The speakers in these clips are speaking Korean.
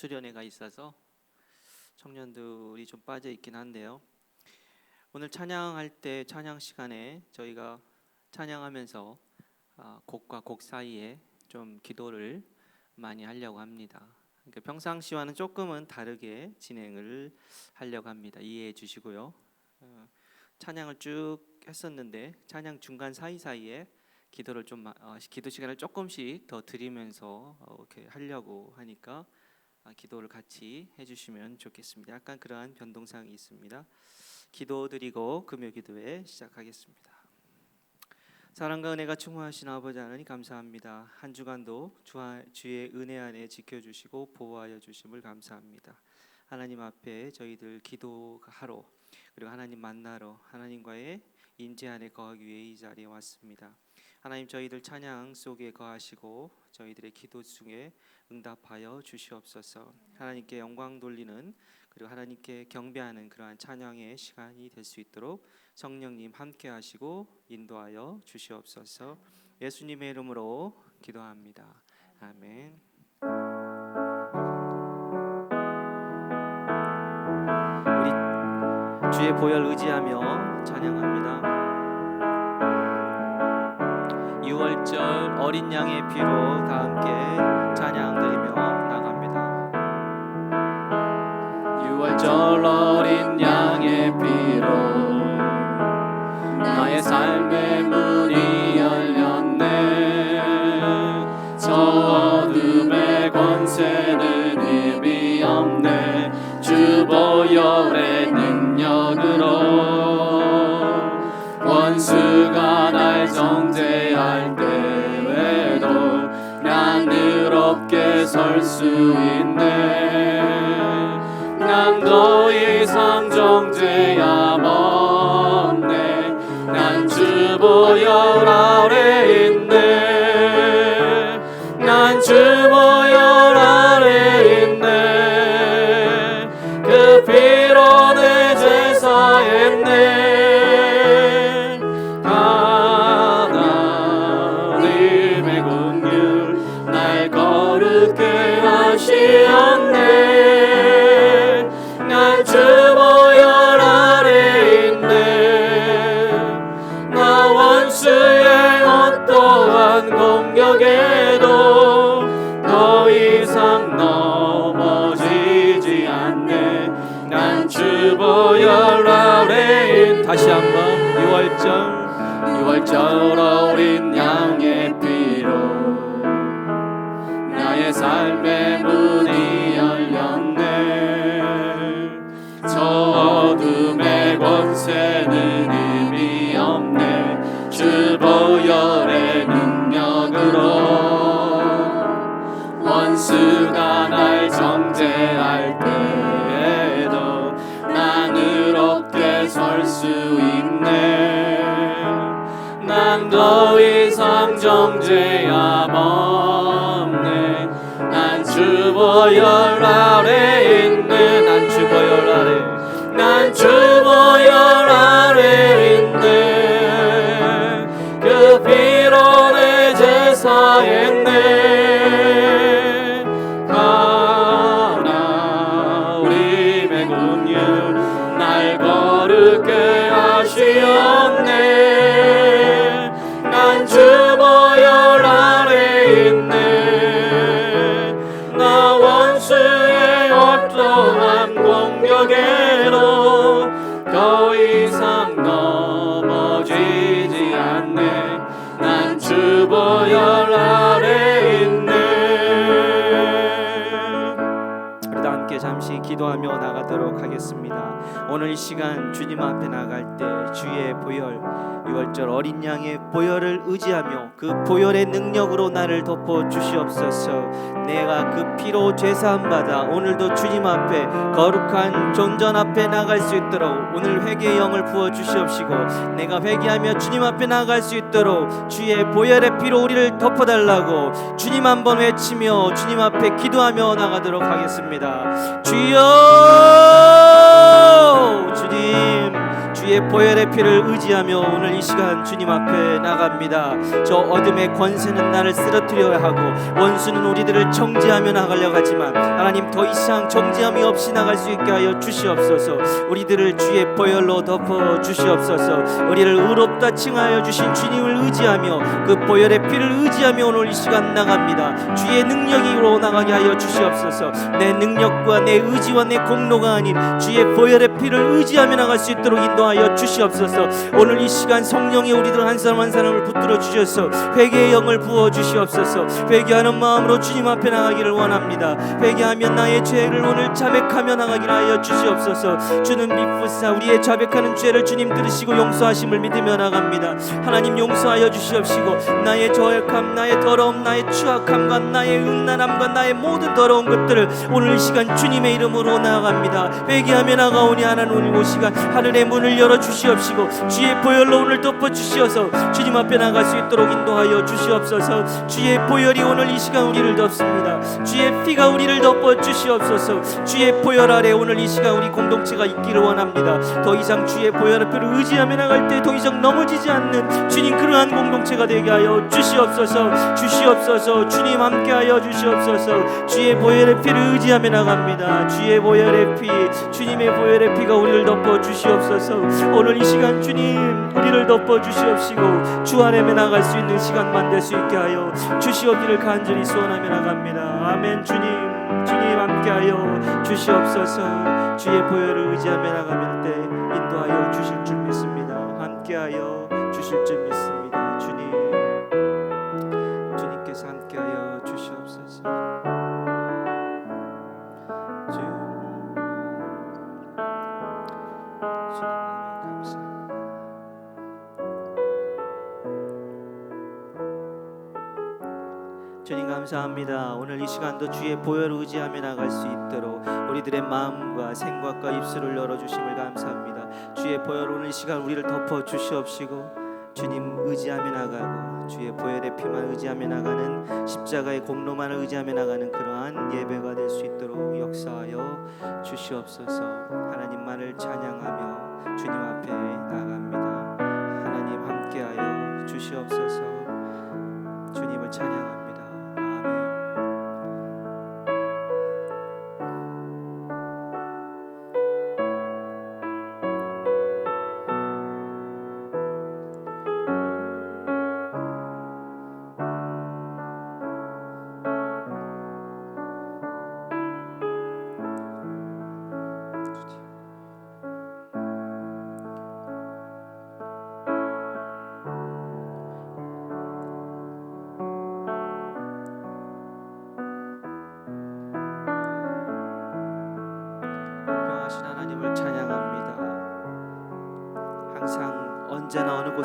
수련회가 있어서 청년들이 좀 빠져 있긴 한데요. 오늘 찬양할 때 찬양 시간에 저희가 찬양하면서 아, 곡과 곡 사이에 좀 기도를 많이 하려고 합니다. 그러니까 평상시와는 조금은 다르게 진행을 하려고 합니다. 이해해 주시고요. 어, 찬양을 쭉 했었는데 찬양 중간 사이 사이에 기도를 좀 마- 어, 기도 시간을 조금씩 더 드리면서 어, 이렇게 하려고 하니까 아, 기도를 같이 해주시면 좋겠습니다. 약간 그러한 변동사항이 있습니다. 기도 드리고 금요 기도회 시작하겠습니다. 사랑과 은혜가 충만하신 아버지 하나님 감사합니다. 한 주간도 주의 은혜 안에 지켜주시고 보호하여 주심을 감사합니다. 하나님 앞에 저희들 기도하러 그리고 하나님 만나러 하나님과의 인재 안에 거하기 위해 이 자리에 왔습니다. 하나님 저희들 찬양 속에 거하시고 저희들의 기도 중에 응답하여 주시옵소서. 하나님께 영광 돌리는 그리고 하나님께 경배하는 그러한 찬양의 시간이 될 수 있도록 성령님 함께 하시고 인도하여 주시옵소서. 예수님의 이름으로 기도합니다. 아멘. 우리 주의 보혈 의지하며 찬양합니다. 6월절 어린 양의 피로 다 함께 찬양 드리며 나갑니다. 6월절 어린 양의 피로 나의 삶의 문이 열렸네 저 어둠의 권세는 의미 없네 주 보혈의 능력으로 원수가 날 정죄할 때 의롭게 설 수 있네. 난 더 이상 정죄함 없네 난 주보혈 아래 있네. 난 주 Chara 주보혈 아래 있네 난 주보혈 아래 난 주보혈 아래 있네 그 피로 내 제사했네. 하나님의 긍휼 날 거룩게 하시었 기도하며 나가도록 하겠습니다. 오늘 이 시간 주님 앞에 나갈 때 주의 보혈 6월절 어린 양의 보혈을 의지하며 그 보혈의 능력으로 나를 덮어 주시옵소서. 내가 그 피로 죄사함 받아 오늘도 주님 앞에 거룩한 존전 앞에 나갈 수 있도록 오늘 회개의 영을 부어 주시옵시고 내가 회개하며 주님 앞에 나갈 수 있도록 주의 보혈의 피로 우리를 덮어 달라고 주님 한번 외치며 주님 앞에 기도하며 나가도록 하겠습니다. 주여 주님 주의 보혈의 피를 의지하며 오늘 이 시간 주님 앞에 나갑니다. 저 어둠의 권세는 나를 쓰러뜨려야 하고 원수는 우리들을 정죄하며 나가려고 하지만 하나님 더 이상 정죄함이 없이 나갈 수 있게 하여 주시옵소서. 우리들을 주의 보혈로 덮어 주시옵소서. 우리를 의롭다 칭하여 주신 주님을 의지하며 그 보혈의 피를 의지하며 오늘 이 시간 나갑니다. 주의 능력으로 나가게 하여 주시옵소서. 내 능력과 내 의지와 내 공로가 아닌 주의 보혈의 피를 의지하며 나갈 수 있도록 인도 하여 주시옵소서. 오늘 이 시간 성령이 우리들 한 사람 한 사람을 붙들어 주셔서 회개의 영을 부어 주시옵소서. 회개하는 마음으로 주님 앞에 나가기를 원합니다. 회개하면 나의 죄를 오늘 자백하며 나가기를 하여 주시옵소서. 주는 미쁘사 우리의 자백하는 죄를 주님 들으시고 용서하심을 믿으며 나갑니다. 하나님 용서하여 주시옵시고 나의 저약함, 나의 더러움, 나의 추악함과 나의 음란함과 나의 모든 더러운 것들을 오늘 이 시간 주님의 이름으로 나아갑니다. 회개하며 나가오니 하나님 이 시간 하늘의 문을 열어 주시옵시고 주의 보혈로 오늘 덮어 주시어서 주님 앞에 나갈 수 있도록 인도하여 주시옵소서. 주의 보혈이 오늘 이 시간 우리를 덮습니다. 주의 피가 우리를 덮어 주시옵소서. 주의 보혈 아래 오늘 이 시간 우리 공동체가 있기를 원합니다. 더 이상 주의 보혈의 피를 의지하며 나갈 때 더 이상 넘어지지 않는 주님 그러한 공동체가 되게 하여 주시옵소서. 주시옵소서. 주님 함께하여 주시옵소서. 주의 보혈의 피를 의지하며 나갑니다. 주의 보혈의 피, 주님의 보혈의 피가 우리를 덮어 주시옵소서. 오늘 이 시간 주님 우리를 덮어 주시옵시고 주 안에 나갈 수 있는 시간만 될 수 있게 하여 주시옵기를 간절히 소원하며 나갑니다. 아멘. 주님, 주님 함께하여 주시옵소서. 주의 보혈을 의지하며 나가면 때 인도하여 주실 줄 믿습니다. 함께하여 주실 줄 감사합니다. 오늘 이 시간도 주의 보혈을 의지하며 나갈 수 있도록 우리들의 마음과 생각과 입술을 열어 주심을 감사합니다. 주의 보혈 오늘 이 시간 우리를 덮어 주시옵시고 주님 의지하며 나가고 주의 보혈의 피만 의지하며 나가는 십자가의 공로만을 의지하며 나가는 그러한 예배가 될 수 있도록 역사하여 주시옵소서. 하나님만을 찬양하며 주님 앞에 나갑니다. 하나님 함께하여 주시옵소서. 주님을 찬양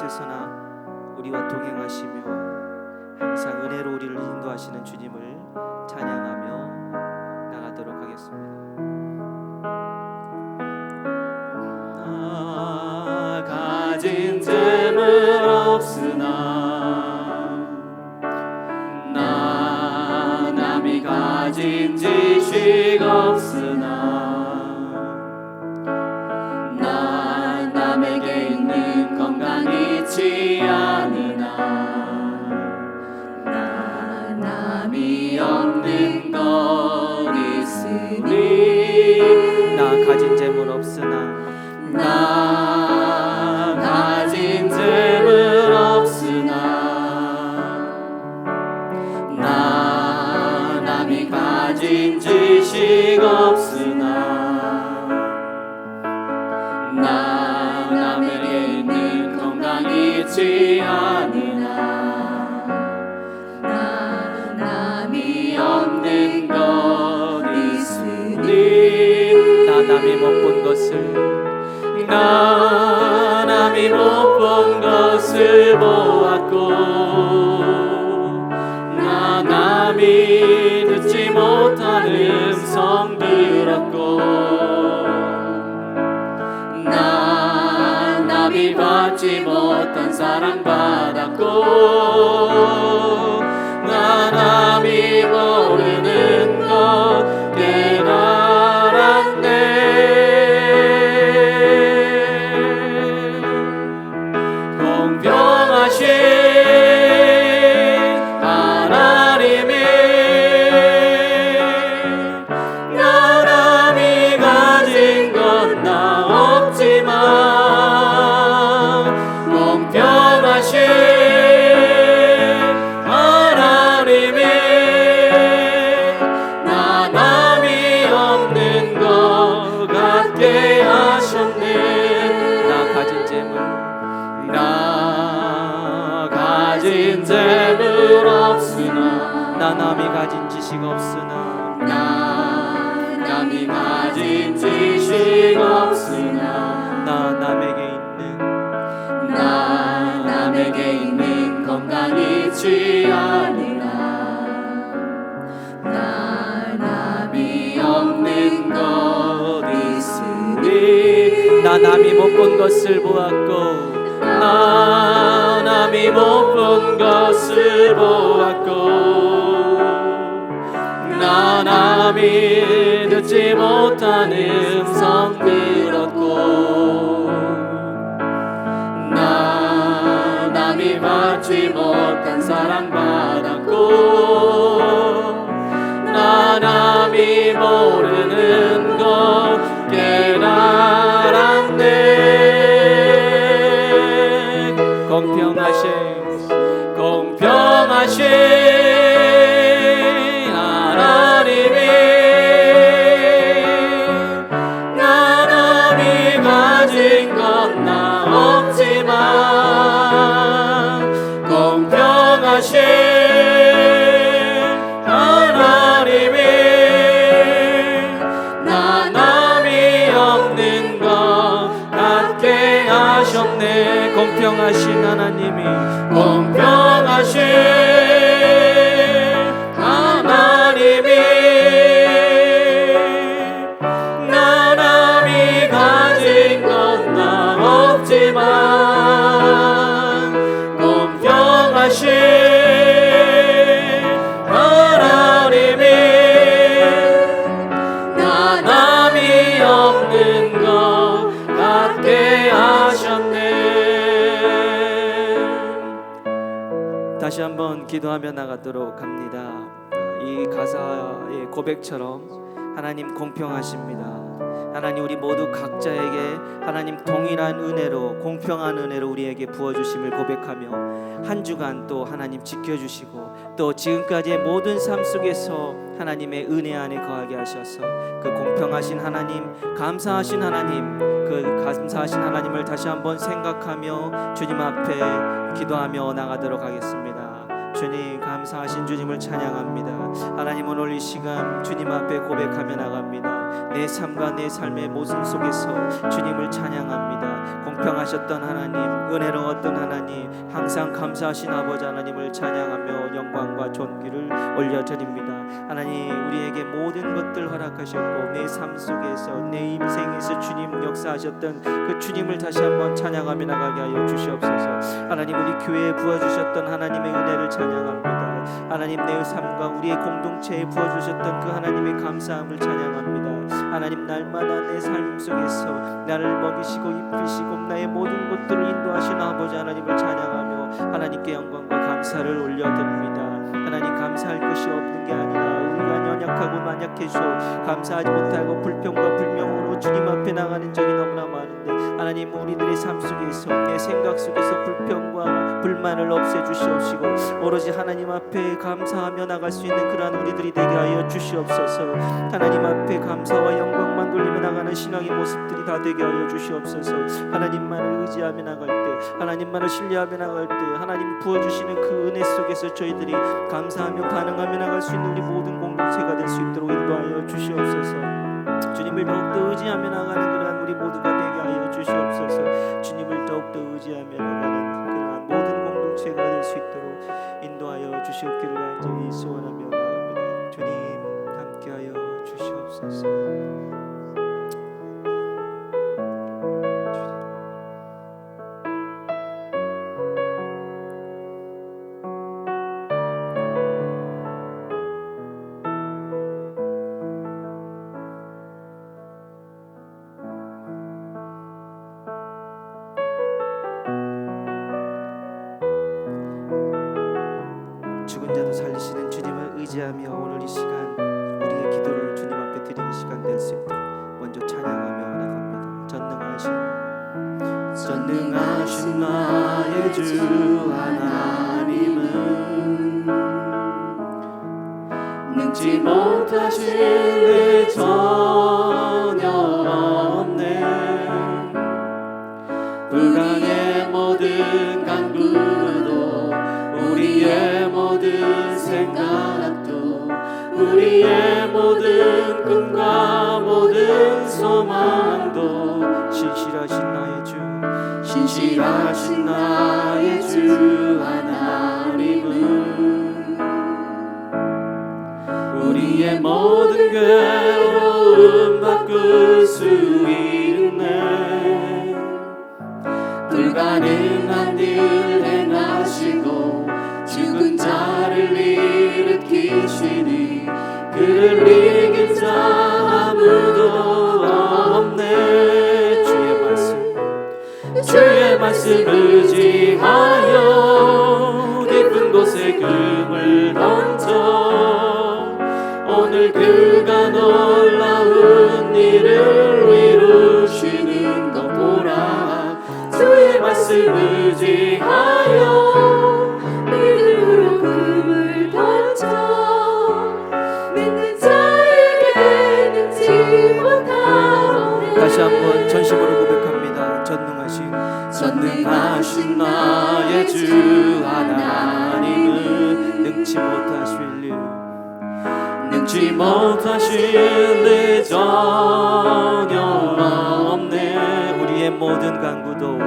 곳에서나 우리와 동행하시며 항상 은혜로 우리를 인도하시는 주님을 찬양하며 나가도록 하겠습니다. 가진 지식 없으나 나 남에게 있는 건강 잊지 않으나 나 남이 없는 것 있으니 나 남이 못 본 것을 나 남이 못 본 것을 보았고 나 남이 받지 못한 사랑 받았고 나 남이 모르 지식 없으나 나 남이 가진 지식 없으나 나 남에게 있는 나 남에게 있는 건강 잊지 않으라. 나 남이 없는 것 있으니 나 남이 못 본 것을 보았고 나 남이 못 본 것을 보았고 남이 듣지 못한 음성 들었고 나 남이 받지 못한 사랑 받았고 나남 기도하며 나가도록 합니다. 이 가사의 고백처럼 하나님 공평하십니다. 하나님 우리 모두 각자에게 하나님 동일한 은혜로 공평한 은혜로 우리에게 부어 주심을 고백하며 한 주간 또 하나님 지켜 주시고 또 지금까지의 모든 삶 속에서 하나님의 은혜 안에 거하게 하셔서 그 공평하신 하나님 감사하신 하나님 그 감사하신 하나님을 다시 한번 생각하며 주님 앞에 기도하며 나가도록 하겠습니다. 주님 감사하신 주님을 찬양합니다. 하나님 오늘 이 시간 주님 앞에 고백하며 나갑니다. 내 삶과 내 삶의 모습 속에서 주님을 찬양합니다. 공평하셨던 하나님, 은혜로웠던 하나님, 항상 감사하신 아버지 하나님을 찬양하며 영광과 존귀를 올려드립니다. 하나님 우리에게 모든 것들 허락하셨고 내 삶 속에서 내 인생에서 주님 역사하셨던 그 주님을 다시 한번 찬양하며 나가게 하여 주시옵소서. 하나님 우리 교회에 부어 주셨던 하나님의 은혜를 찬양합니다. 하나님 내 삶과 우리의 공동체에 부어주셨던 그 하나님의 감사함을 찬양합니다. 하나님 날마다 내 삶 속에서 나를 먹이시고 입히시고 나의 모든 것들을 인도하시는 아버지 하나님을 찬양하며 하나님께 영광과 감사를 올려드립니다. 하나님 감사할 것이 없는 게 아니라 우리가 연약하고 만약해서 감사하지 못하고 불평과 불명으로 주님 앞에 나가는 적이 너무나 많은데 하나님 우리들의 삶 속에서 내 생각 속에서 불평과 불만을 없애 주시옵시고 오로지 하나님 앞에 감사하며 나갈 수 있는 그러한 우리들이 되게 하여 주시옵소서. 하나님 앞에 감사와 영광 만 돌리며 나가는 신앙의 모습들이 다 되게 하여 주시옵소서. 하나님만을 의지하며 나갈 때 하나님만을 신뢰하며 나갈 때 하나님 부어주시는 그 은혜 속에서 저희들이 감사하며 반응하며 나갈 수 있는 우리 모든 공동체가 될 수 있도록 인도하여 주시옵소서. 주님을 더욱더 의지하며 나가는 그러한 우리 모두가 되게 하여 주시옵소서. 주님을 더욱더 의지하며 나가는 그러한 모든 공동체가 될 수 있도록 인도하여 주시옵기를 간절히 소원하며 나갑니다. 주님 함께하여 주시옵소서 의지하며 오늘 이 시간 우리의 기도를 주님 앞에 드리는 시간 될 수 있도록 먼저 찬양하며 나갑니다. 전능하신 전능하신 나의 주 하나님은 능지 못하신 일 전혀 없네 불강의 모든 꿈과 모든 소망도 신실하신 나의 주 신실하신 나의 주 하나님은 우리의 모든 괴로움 바꿀 수 있네. 불가능한 일 행하시고 죽은 자를 일으키시니 그를 말씀 의지하여 깊은 곳에 금을 던져. 오늘 그가 놀라운 일을 이루시는 것 보라. 주의 말씀 의지하여 믿음으로 금을 던져. 믿는 자에게 능지 못하오네. 다시 한번 전심으로 전능하신 나의 주 하나님은 능치 못하실 일. 능치 못하신 일 전혀 없네. 우리의 모든 간구도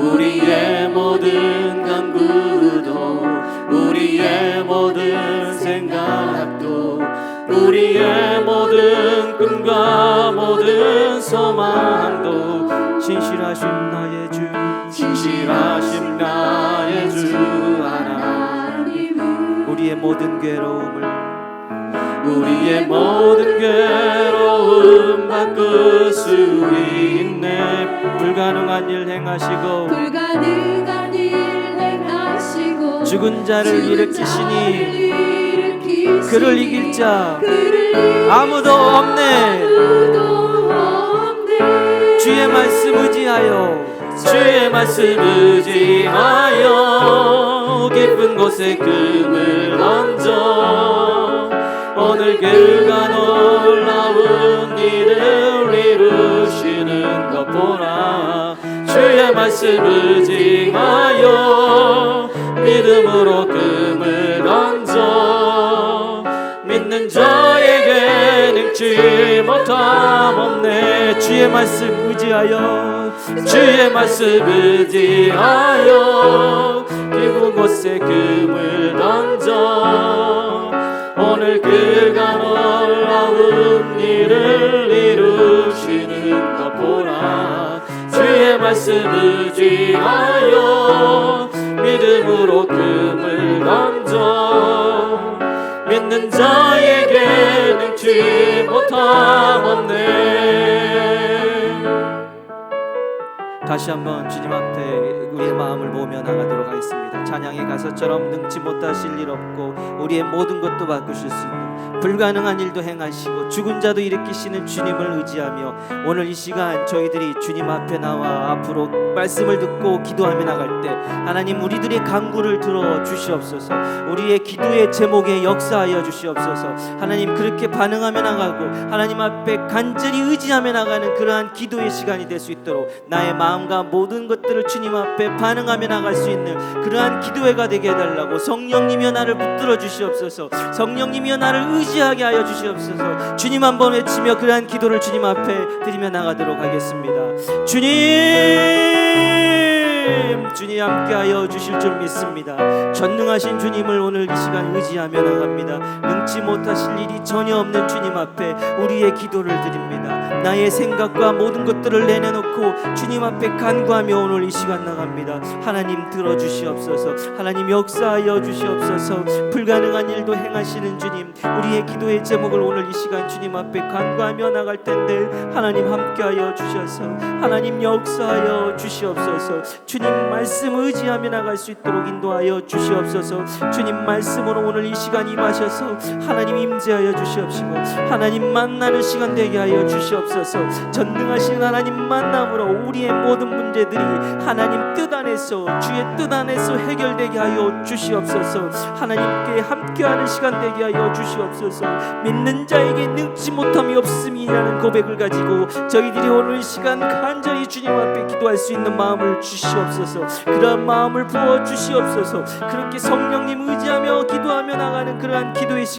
우리의 모든 간구도 우리의 모든 생각도 우리의 모든 꿈과 모든 소망도 신실하신 나의 주 신실하신 나의 주 하나님은 우리의 모든 괴로움을 우리의 모든 괴로움 바꿀 수 있네. 불가능한 일 행하시고 불가능한 일 행하시고 죽은 자를 일으키시니 그를 이길 자 그를 아무도 없네. 아무도 없네. 주의 말씀 의지하여 주의 말씀 의지하여 깊은 곳에 금을 얹어 오늘 그가 놀라운 일을 이루시는 것 보라. 주의 말씀 의지하여 믿음으로 금을 얹어 믿는 자에게 능치 못함 없네. 주의 말씀 의지하여 주의 말씀 의지하여 깊은 곳에 금을 던져 오늘 그가 놀라운 일을 이루시는 것 보라 주의 말씀 의지하여 믿음으로 금을 던져 믿는 자에게 능치 못함 없네 다시 한번 주님 앞에 우리의 마음을 모으며 나가도록 하겠습니다. 찬양의 가사처럼 능치 못하실 일 없고 우리의 모든 것도 바꾸실 수 있는 불가능한 일도 행하시고 죽은 자도 일으키시는 주님을 의지하며 오늘 이 시간 저희들이 주님 앞에 나와 앞으로 말씀을 듣고 기도하며 나갈 때 하나님 우리들의 간구를 들어 주시옵소서. 우리의 기도의 제목에 역사하여 주시옵소서. 하나님 그렇게 반응하며 나가고 하나님 앞에 간절히 의지하며 나가는 그러한 기도의 시간이 될 수 있도록 나의 마음과 모든 것들을 주님 앞에 반응하며 나갈 수 있는 그러한 기도회가 되게 해달라고 성령님이여 나를 붙들어 주시옵소서. 성령님이여 나를 의지하게 하여 주시옵소서. 주님 한 번 외치며 그러한 기도를 주님 앞에 드리며 나가도록 하겠습니다. 주님 주님 함께하여 주실 줄 믿습니다. 전능하신 주님을 오늘 이 시간 의지하며 나갑니다. 능치 못하실 일이 전혀 없는 주님 앞에 우리의 기도를 드립니다. 나의 생각과 모든 것들을 내려놓고 주님 앞에 간구하며 오늘 이 시간 나갑니다. 하나님 들어주시옵소서. 하나님 역사하여 주시옵소서. 불가능한 일도 행하시는 주님 우리의 기도의 제목을 오늘 이 시간 주님 앞에 간구하며 나갈 텐데 하나님 함께하여 주셔서 하나님 역사하여 주시옵소서. 주님 말씀 의지하며 나갈 수 있도록 인도하여 주시옵소서. 주님 말씀으로 오늘 이 시간 임하셔서 하나님 임재하여 주시옵시고 하나님 만나는 시간 되게 하여 주시옵소서. 전능하신 하나님 만남으로 우리의 모든 문제들이 하나님 뜻 안에서 주의 뜻 안에서 해결되게 하여 주시옵소서. 하나님께 함께하는 시간 되게 하여 주시옵소서. 믿는 자에게 능치 못함이 없음이라는 고백을 가지고 저희들이 오늘 이 시간 간절히 주님 앞에 기도할 수 있는 마음을 주시옵소서. 그러한 마음을 부어 주시옵소서. 그렇게 성령님 의지하며 기도하며 나가는 그러한 기도의 시간